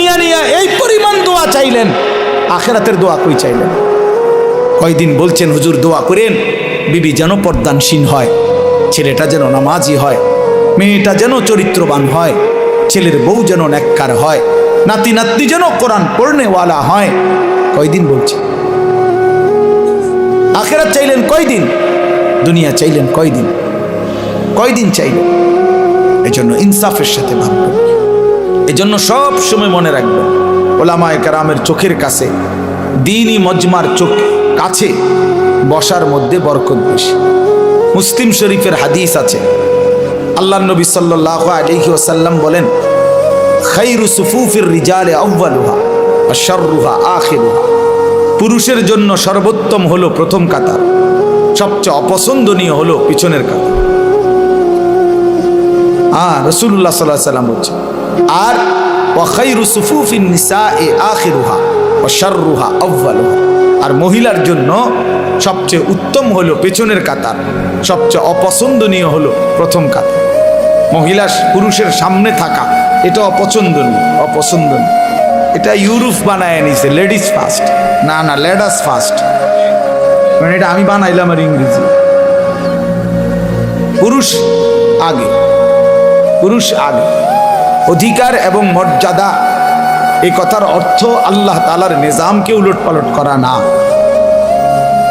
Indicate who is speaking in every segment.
Speaker 1: দুনিয়া নিয়ে এই পরিমাণ দোয়া চাইলেন, আখেরাতের দোয়া কই চাইলেন? কয়দিন বলছেন, হুজুর, দোয়া করেন, বিবি যেন পর্দানসীন হয়, ছেলেটা যেন নামাজি হয়, মেয়েটা যেন চরিত্রবান হয়, ছেলের বউ যেন ন্যাক্কার হয়, নাতি, নাতনি যেন কোরআন পড়নেওয়ালা হয়। কয়দিন বলছে আখেরাত চাইলেন কয়দিন? দুনিয়া চাইলেন কয়দিন? কয়দিন চাইলেন? এই জন্য ইনসাফের সাথে ভাববেন। এই জন্য সব সময় মনে রাখবেন, ওলামায় কারামের চোখের কাছে, দিনই মজমার চোখ কাছে বসার মধ্যে বরকত বেশি। মুসলিম শরীফের হাদিস আছে আল্লাহ নবী সাল্লাহ আলহি ওসাল্লাম বলেন, খাইরু সুফুফির রিজালে আউ্বালুহা শর্রুহা আখিরুহা। পুরুষের জন্য সর্বোত্তম হলো প্রথম কাতার, সবচেয়ে অপছন্দনীয় হলো পিছনের কাতার। হ্যাঁ রসুল্লাহ সাল্লাহ সাল্লাম বলছে আর ওয়াখাইরু সুফুফিন নিসা এ আখিরুহা ও শাররুহা আউ্বালুহা আর মহিলার জন্য সবচেয়ে উত্তম হলো পেছনের কাতার, সবচেয়ে অপছন্দনীয় হলো প্রথম কাতার। মহিলা পুরুষের সামনে থাকা, এটা অপছন্দনীয় অপছন্দনীয়। এটা ইউরোপ বানায় নিছে লেডিস ফার্স্ট। না না, লেডাস ফার্স্ট। মানে এটা আমি বানাইলাম আর ইংরেজি। পুরুষ আগে পুরুষ আগে। অধিকার এবং মর্যাদা। এই কথার অর্থ আল্লাহ তালার নিজামকে উলট পালট করা না।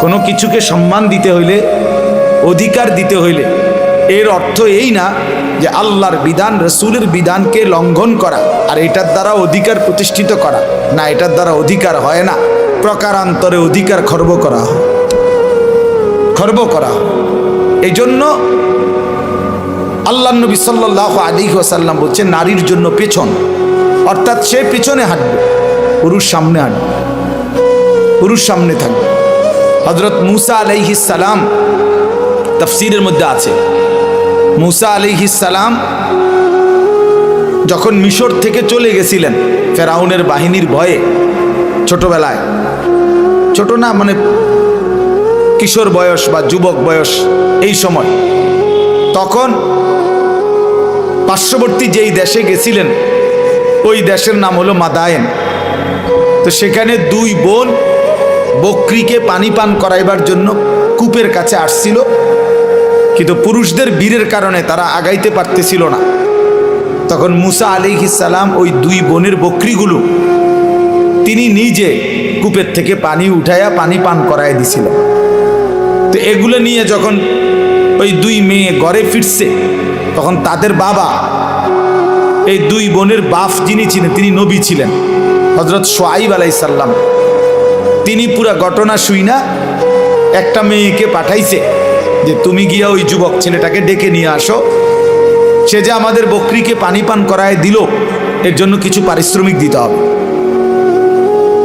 Speaker 1: কোনো কিছুকে সম্মান দিতে হইলে, অধিকার দিতে হইলে, এর অর্থ এই না যে আল্লাহর বিধান রসুলের বিধানকে লঙ্ঘন করা আর এটার দ্বারা অধিকার প্রতিষ্ঠিত করা। না, এটার দ্বারা অধিকার হয় না। প্রকারান্তরে অধিকার খর্ব করা হয়। খর্ব করা এই জন্য আল্লাহ নবী সাল্লাহ আলী ওসাল্লাম বলছে, নারীর জন্য পেছন। অর্থাৎ সে পেছনে হাঁটবে, পুরুষ সামনে হাঁটবে, পুরুষ সামনে থাকবে। হজরত মুসা আলাইহিসালাম তফসিরের মধ্যে আছে। মুসা আলাইহিসালাম যখন মিশর থেকে চলে গেছিলেন, ফেরাউনের বাহিনীর ভয়ে, ছোটবেলায়, ছোট না মানে কিশোর বয়স বা যুবক বয়স, এই সময় তখন পার্শ্ববর্তী যেই দেশে গেছিলেন, ওই দেশের নাম হলো মাদায়েন। তো সেখানে দুই বোন বকরিকে পানি পান করাইবার জন্য কূপের কাছে আসছিল, কিন্তু পুরুষদের বীরের কারণে তারা আগাইতে পারতেছিল না। তখন মুসা আলিহিসাল্লাম ওই দুই বোনের বকরিগুলো তিনি নিজে কূপের থেকে পানি উঠাইয়া পানি পান করাই দিছিলেন। তো এগুলো নিয়ে যখন ওই দুই মেয়ে ঘরে ফিরছে। তখন তাদের বাবা, এই দুই বোনের বাপ যিনি ছিলেন, তিনি নবী ছিলেন হজরত সোয়াইব আলাইসাল্লাম তিনি পুরা ঘটনা শুই না, একটা মেয়েকে পাঠাইছে যে, তুমি গিয়া ওই যুবক ছেলেটাকে ডেকে নিয়ে আসো। সে যে আমাদের বকরিকে পানি পান করায় দিল, এর জন্য কিছু পারিশ্রমিক দিতে হবে।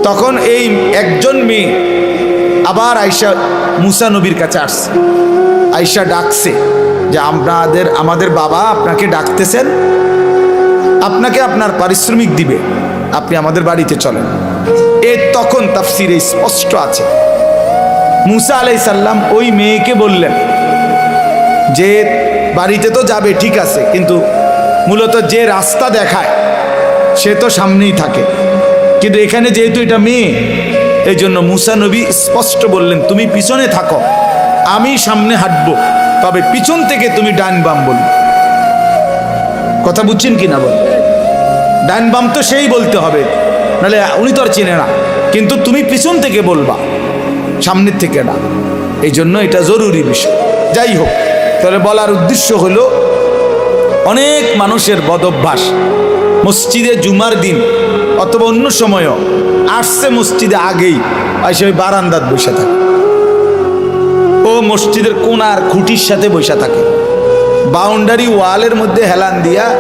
Speaker 1: তখন এই একজন মেয়ে আবার আয়সা মুসা নবীর কাছে আসছে। আয়সা ডাকছে যে আপনাদের আমাদের বাবা আপনাকে ডাকতেছেন, আপনাকে আপনার পারিশ্রমিক দিবে, আপনি আমাদের বাড়িতে চলেন। এ তখন তাফসিরে স্পষ্ট আছে। মুসা আলাই সাল্লাম ওই মেয়েকে বললেন যে, বাড়িতে তো যাবে, ঠিক আছে, কিন্তু মূলত যে রাস্তা দেখায়, সে তো সামনেই থাকে। কিন্তু এখানে যেহেতু এটা মেয়ে এই জন্য মুসা নবী স্পষ্ট বললেন, তুমি পিছনে থাকো। আমি সামনে হাঁটবো, তবে পিছন থেকে তুমি ডান বাম বলবে। কথা বুঝছেন কি না বল? ডান বাম তো সেই বলতে হবে, নাহলে উনি তো আর চেনে না। কিন্তু তুমি পিছন থেকে বলবা, সামনের থেকে না। এই জন্য এটা জরুরি বিষয়। যাই হোক, তাহলে বলার উদ্দেশ্য হলো, অনেক মানুষের বদভ্যাস। মসজিদে জুমার দিন, অথবা অন্য সময়ও, আসছে মসজিদে আগেই এসে ওই বারান্দাত বসে থাকে। মসজিদের কোনার খুঁটির সাথে বসে থাকে। বাউন্ডারি ওয়ালের মধ্যে হেলান দিয়া,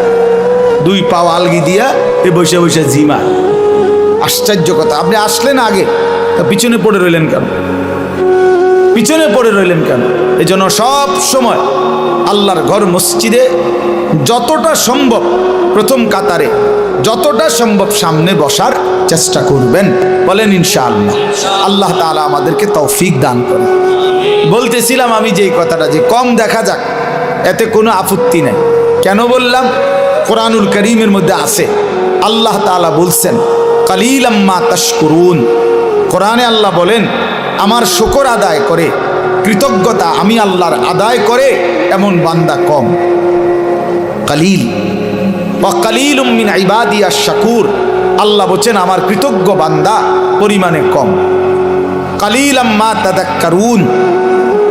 Speaker 1: দুই পা আলগি দিয়া এ বসে বসে জিমা। আশ্চর্য কথা, আপনি আসলেন আগে, তা পিছনে পড়ে রইলেন কেন? পিছনে পড়ে রইলেন কেন? এই জন্য সব সময় আল্লাহর ঘর মসজিদে যতটা সম্ভব প্রথম কাতারে, যতটা সম্ভব সামনে বসার চেষ্টা করবেন। বলেন ইনশাআল্লাহ। আল্লাহ তাআলা আমাদেরকে তৌফিক দান করে বলতেছিলাম আমি যেই কথাটা, যে কম দেখা যাক, এতে কোনো আপত্তি নেই। কেন বললাম? কোরআনুল করিমের মধ্যে আছে, আল্লাহ তাআলা বলছেন কালিলাম্মা তাশকুরুন। কোরআনে আল্লাহ বলেন, আমার শকর আদায় করে, কৃতজ্ঞতা আমি আল্লাহর আদায় করে, এমন বান্দা কম। কালিল কালিল মিন ইবাদিয়া শাকুর। আল্লাহ বলছেন, আমার কৃতজ্ঞ বান্দা পরিমাণে কম। কালিল আম্মা তাদাক্কারুন।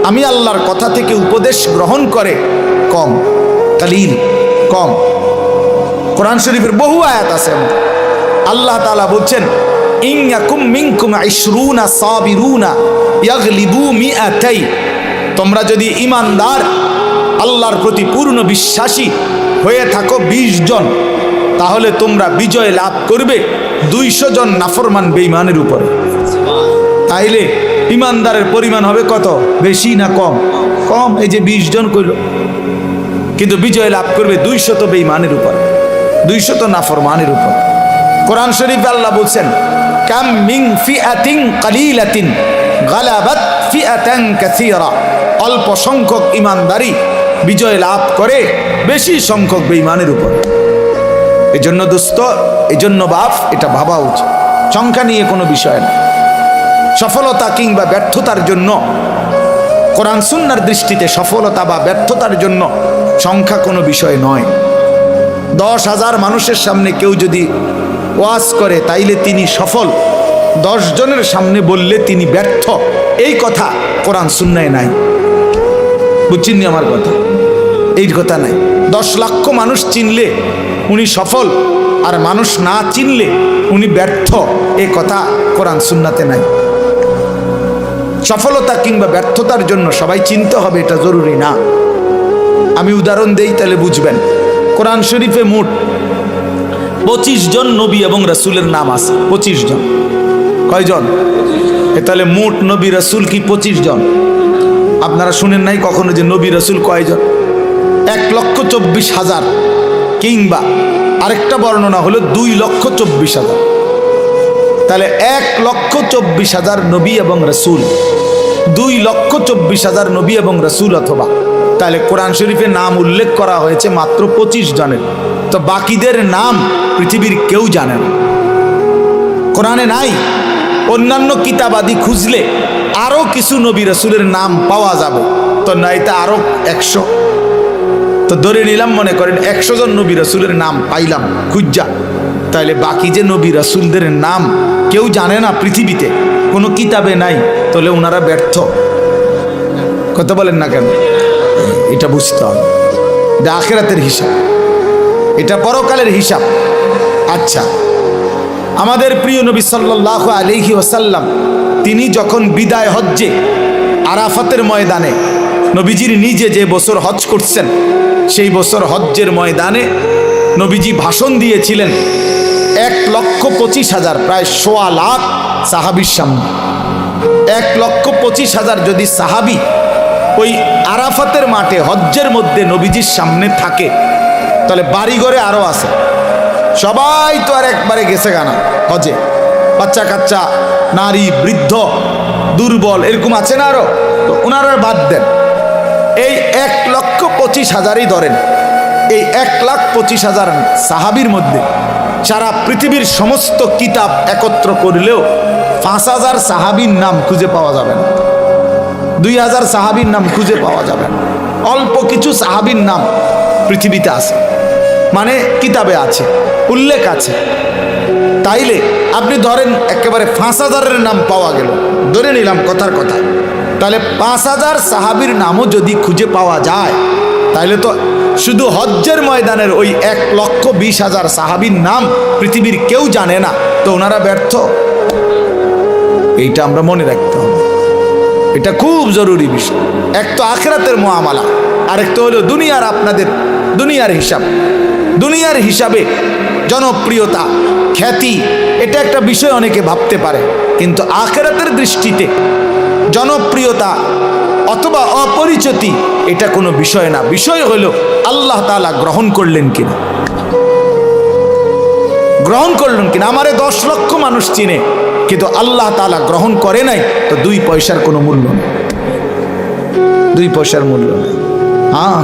Speaker 1: আমি আল্লাহর কথা থেকে উপদেশ গ্রহণ করে, কম। কালিল কম। কোরআন শরীফের বহু আয়াত আছে আল্লাহ তালা বলছেন তোমরা যদি ইমানদার, আল্লাহর প্রতি পূর্ণ বিশ্বাসী হয়ে থাকো ২০ জন, তাহলে তোমরা বিজয় লাভ করবে দুইশো জন নাফরমান বেঈমানের উপরে। তাইলে ইমানদারের পরিমাণ হবে কত? বেশি না কম? কম, এই যে ২০ জন কইল। কিন্তু বিজয় লাভ করবে দুইশত বেঈমানের উপর। দুইশত নাফরমানের উপর। কোরআন শরীফে আল্লাহ বলছেন, কাম মিং ফিআতিন কালিলাতিন গালাবাত ফিআতান কাসীরা। অল্প সংখ্যক ইমানদারি বিজয় লাভ করে বেশি সংখ্যক বেঈমানের উপর। এই জন্য দোস্ত এই জন্য বাপ, এটা ভাবা উচিত। সংখ্যা নিয়ে কোনো বিষয় না। সফলতা কিংবা ব্যর্থতার জন্য, কোরআন সুন্নার দৃষ্টিতে সফলতা বা ব্যর্থতার জন্য সংখ্যা কোনো বিষয় নয়। দশ হাজার মানুষের সামনে কেউ যদি ওয়াজ করে, তাইলে তিনি সফল। দশ জনের সামনে বললে তিনি ব্যর্থ। এই কথা কোরআন সুন্নায় নাই। বুঝছেননি আমার কথা? এই কথা নাই। দশ লক্ষ মানুষ চিনলে উনি সফল, আর মানুষ না চিনলে উনি ব্যর্থ। এ কথা কোরআন সুন্নাতে নাই। সফলতা কিংবা ব্যর্থতার জন্য সবাই চিনতে হবে, এটা জরুরি না। আমি উদাহরণ দেই, তাহলে বুঝবেন। কোরআন শরীফে মোট পঁচিশ জন নবী এবং রাসুলের নাম আছে, পঁচিশ জন। কয়জন? তাহলে মোট নবী, রাসুল কি পঁচিশ জন? আপনারা শুনেন নাই কখনো যে নবী, রাসুল কয়জন? এক লক্ষ চব্বিশ হাজার কিংবা আরেকটা বর্ণনা হলো দুই লক্ষ চব্বিশ হাজার। তাহলে এক লক্ষ চব্বিশ হাজার নবী এবং রসুল। দুই লক্ষ চব্বিশ হাজার নবী এবং রসুল অথবা। তাহলে কোরআন শরীফে নাম উল্লেখ করা হয়েছে মাত্র পঁচিশ জনের। তো বাকিদের নাম পৃথিবীর কেউ জানে না। কোরআনে নাই। অন্যান্য কিতাবাদি খুঁজলে আরও কিছু নবী রসুলের নাম পাওয়া যাবে। তো নয়তো আরও একশো। তো ধরে নিলাম মনে করেন একশো জন নবী রসুলের নাম পাইলাম, খুঁজা। তাহলে বাকি যে নবী রসুলদের নাম কেউ জানে না পৃথিবীতে, কোনো কিতাবে নাই। তাহলে ওনারা ব্যর্থ। কথা বলেন না কেন? এটা বুঝতে হবে। এটা আখেরাতের হিসাব। এটা পরকালের হিসাব। আচ্ছা আমাদের প্রিয় নবী সাল্লাহ আলিহি ওসাল্লাম তিনি যখন বিদায় হজ্জে আরাফাতের ময়দানে, নবীজির নিজে যে বছর হজ করছেন, সেই বছর হজ্জের ময়দানে নবীজি ভাষণ দিয়েছিলেন, এক লক্ষ পঁচিশ হাজার, প্রায় সোয়া লাখ সাহাবির সামনে। এক লক্ষ পঁচিশ হাজার যদি সাহাবি ওই আরাফাতের মাঠে, হজ্জের মধ্যে নবীজির সামনে থাকে, তাহলে বাড়িঘরে আরও আছে। সবাই তো আর একবারে গেছে গানা হজে বাচ্চা কাচ্চা নারী, বৃদ্ধ, দুর্বল, এরকম আছে না আরও তো ওনারা বাদ দেন। এই এক লক্ষ পঁচিশ হাজারই ধরেন, এই এক লাখ পঁচিশ হাজার সাহাবির মধ্যে সারা পৃথিবীর সমস্ত কিতাব একত্র করলেও পাঁচ হাজার সাহাবির নাম খুঁজে পাওয়া যাবে না। দুই হাজার সাহাবির নাম খুঁজে পাওয়া যাবে না। অল্প কিছু সাহাবির নাম পৃথিবীতে আছে। মানে কিতাবে আছে, উল্লেখ আছে। তাইলে আপনি ধরেন একেবারে পাঁচ হাজারের নাম পাওয়া গেল। ধরে নিলাম কথার কথা। তাহলে পাঁচ হাজার সাহাবির নামও যদি খুঁজে পাওয়া যায় তাহলে তো শুধু হজ্জের ময়দানের ওই এক লক্ষ বিশ হাজার সাহাবির নাম পৃথিবীর কেউ জানে না। তো ওনারা ব্যর্থ। এইটা আমরা মনে রাখতে হবে। এটা খুব জরুরি বিষয়। এক তো আখেরাতের মহামালা, আরেক তো হলো দুনিয়ার আপনাদের দুনিয়ার হিসাব। দুনিয়ার হিসাবে জনপ্রিয়তা, খ্যাতি, এটা একটা বিষয় অনেকে ভাবতে পারে। কিন্তু আখেরাতের দৃষ্টিতে জনপ্রিয়তা অথবা অপরিচিতি, এটা কোনো বিষয় না। বিষয় হলো আল্লাহ তাআলা গ্রহণ করলেন কিনা। গ্রহণ করলেন কিনা? আমারে দশ লক্ষ মানুষ চিনে। কিন্তু আল্লাহ তালা গ্রহণ করে নাই, তো দুই পয়সার কোনো মূল্য নেই। দুই পয়সার মূল্য নেই। হ্যাঁ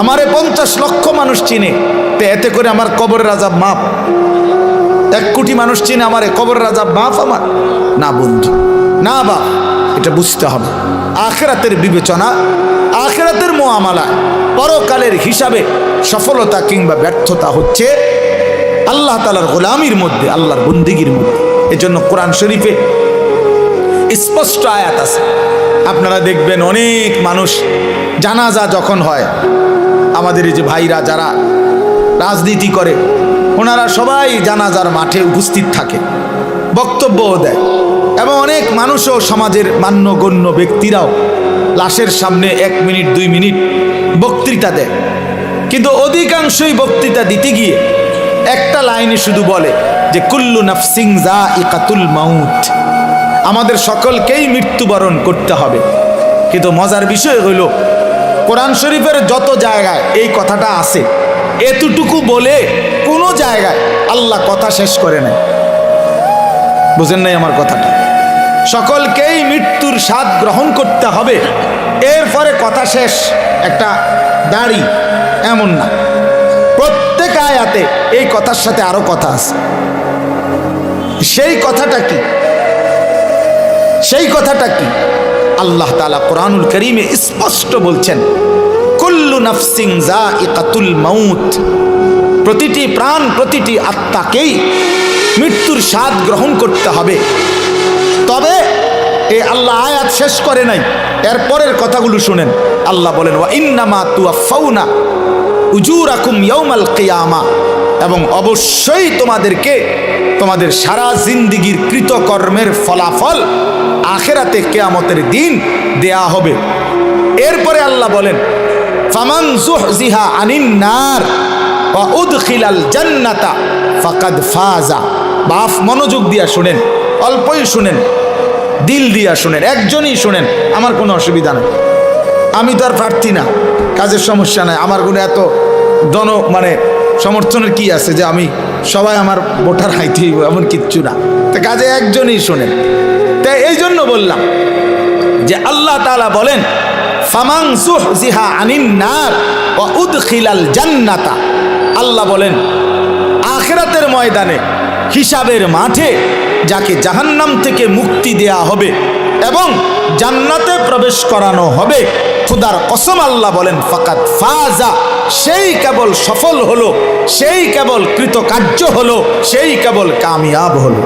Speaker 1: আমারে পঞ্চাশ লক্ষ মানুষ চিনে, তো এতে করে আমার কবরের আজাব মাপ এক কোটি মানুষ চিনে আমার কবরের আজাব মাপ আমার? না বন্ধু, না বাপ এটা বুঝতে হবে। আখেরাতের বিবেচনা, আখেরাতের মোয়ামালা পরকালের হিসাবে সফলতা কিংবা ব্যর্থতা হচ্ছে আল্লাহ তালার গোলামির মধ্যে, আল্লাহর বন্দিগির মধ্যে। এজন্য কোরআন শরীফে স্পষ্ট আয়াত আছে। আপনারা দেখবেন অনেক মানুষ জানাজা যখন হয়, আমাদের এই যে ভাইরা যারা রাজনীতি করে, ওনারা সবাই জানাজার মাঠে উপস্থিত থাকে, বক্তব্যও দেয় এবং অনেক মানুষও সমাজের মান্যগণ্য ব্যক্তিরাও লাশের সামনে এক মিনিট, দুই মিনিট বক্তৃতা দেয়। কিন্তু অধিকাংশই বক্তৃতা দিতে গিয়ে একটা লাইনে শুধু বলে যে কুল্লু নাফসিং জা ইকাতুল মাউত। আমাদের সকলকেই মৃত্যুবরণ করতে হবে। কিন্তু মজার বিষয় হইল, কোরআন শরীফের যত জায়গায় এই কথাটা আছে, এতটুকু বলে কোনো জায়গায় আল্লাহ কথা শেষ করে নেয় বুঝেন নাই আমার কথাটা? সকলকেই মৃত্যুর স্বাদ গ্রহণ করতে হবে। এরপরে কথা শেষ, একটা দাড়ি এমন না। প্রত্যেক আয়াতে এই কথার সাথে আরও কথা আছে। সেই কথাটা কি? সেই কথাটা কি? আল্লাহ তালা কোরআনুল করিমে স্পষ্ট বলছেন, কুল্লু জা ইকাতুল মাউত। প্রতিটি প্রাণ, প্রতিটি আত্মাকেই মৃত্যুর স্বাদ গ্রহণ করতে হবে। তবে এই আল্লাহ আয়াত শেষ করে নাই। এর পরের কথাগুলো শুনেন। আল্লাহ বলেন, ওয়া ইন্নামা তুয়াফাউনা উজুরাকুম ইয়াউমাল কিয়ামা। এবং অবশ্যই তোমাদেরকে তোমাদের সারা জিন্দিগির কৃতকর্মের ফলাফল আখেরাতে কেয়ামতের দিন দেয়া হবে। এরপরে আল্লাহ বলেন, ফামান জুহজিহা আনিন নার উদখিলাল জান্নাতা ফাকাদ ফাজা। বাফ, মনোযোগ দিয়া শুনেন, অল্পই শুনেন, দিল দিয়া শুনেন, একজনই শুনেন, আমার কোনো অসুবিধা নেই। আমি তো আর প্রার্থী না, কাজের সমস্যা নাই, আমার কোনো এত জন মানে সমর্থনের কি আছে যে আমি সবাই আমার ভোটার হাইতে এমন কিচ্ছু না। তো কাজে একজনই শোনেন। তাই এই জন্য বললাম যে আল্লাহ তাআলা বলেন ফামাং জিহা আনিন নার ও উদখিলাল জান্নাতা। আল্লাহ বলেন, আখেরাতের ময়দানে, হিসাবের মাঠে যাকে জাহান্নাম থেকে মুক্তি দেয়া হবে এবং জান্নাতে প্রবেশ করানো হবে, খুদার কসম আল্লাহ বলেন ফাকাত ফাজা সেই কেবল সফল হলো সেই কেবল কৃতকার্য হলো সেই কেবল কামিয়াব হলো।